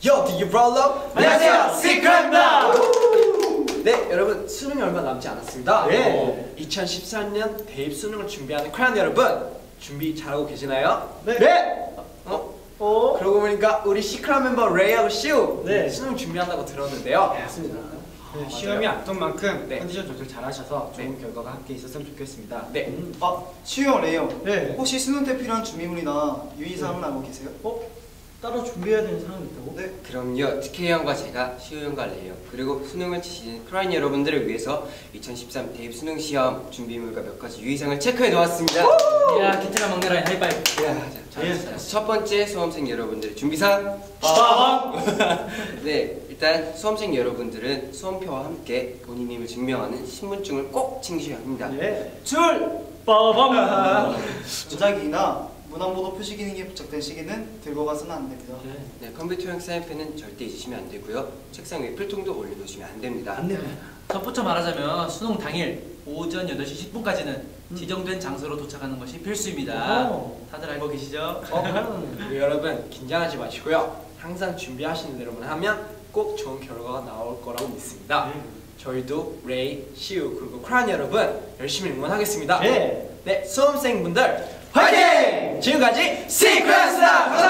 Yo, do you roll up? 안녕하세요, 시크릿입니다. 네, 여러분 수능이 얼마 남지 않았습니다. 네. 어, 2014년 대입 수능을 준비하는 크라운 여러분 준비 잘하고 계시나요? 네. 어? 어? 그러고 보니까 우리 시크릿 멤버 레이하고 시우 네. 수능 준비한다고 들었는데요. 맞습니다. 네, 시험이 앞둔 만큼 네. 컨디션 조절 잘하셔서 좋은 네. 결과가 함께 있었으면 좋겠습니다. 네. 아, 시우 형, 레이 형. 네. 혹시 수능 때 필요한 준비물이나 유의사항은 알고 계세요? 어? 따로 준비해야 되는 사항이 있다고? 네. 그럼요. TK 형과 제가 시우 형과 레이 형 그리고 수능을 치시는 크라인 여러분들을 위해서 2013 대입 수능 시험 준비물과 몇 가지 유의사항을 체크해 놓았습니다. 야, 괜찮아 막내라 하이파이브. 야, 자, 예. 자, 첫 번째 수험생 여러분들 준비사항. 네, 일단 수험생 여러분들은 수험표와 함께 본인임을 증명하는 신분증을 꼭 챙기셔야 합니다. 예. 줄 빠밤. 조작이나 문항보도 표시 기능이 부착된 시기는 들고 가서는 안 됩니다. 네, 컴퓨터형 사인펜은 절대 잊으시면 안 되고요. 책상 위에 필통도 올려놓으시면 안 됩니다. 안 돼. 덧붙여 말하자면 수능 당일 오전 8시 10분까지는 지정된 장소로 도착하는 것이 필수입니다. 오. 다들 알고 계시죠? 우리 여러분 긴장하지 마시고요. 항상 준비하시는 대로만 하면 꼭 좋은 결과가 나올 거라고 믿습니다. 저희도 레이, 시우 그리고 크라운 여러분 열심히 응원하겠습니다. 네. 네, 수험생분들 화이팅! 지금까지 시크릿스다!